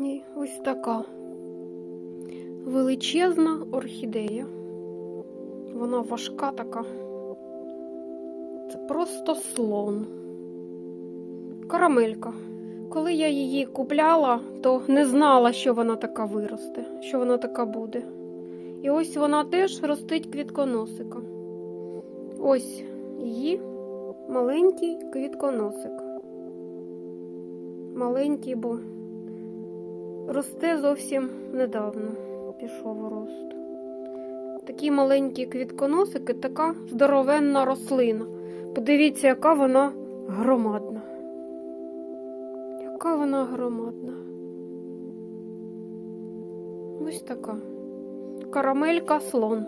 І ось така величезна орхідея. Вона важка така. Це просто слон. Карамелька. Коли я її купляла, то не знала, що вона така виросте, що вона така буде. І ось вона теж ростить квітконосика. Ось її маленький квітконосик. Маленький, бо росте зовсім недавно пішов рост. Такі маленькі квітконосики, така здоровенна рослина. Подивіться, яка вона громадна. Яка вона громадна. Ось така. Карамелька слон.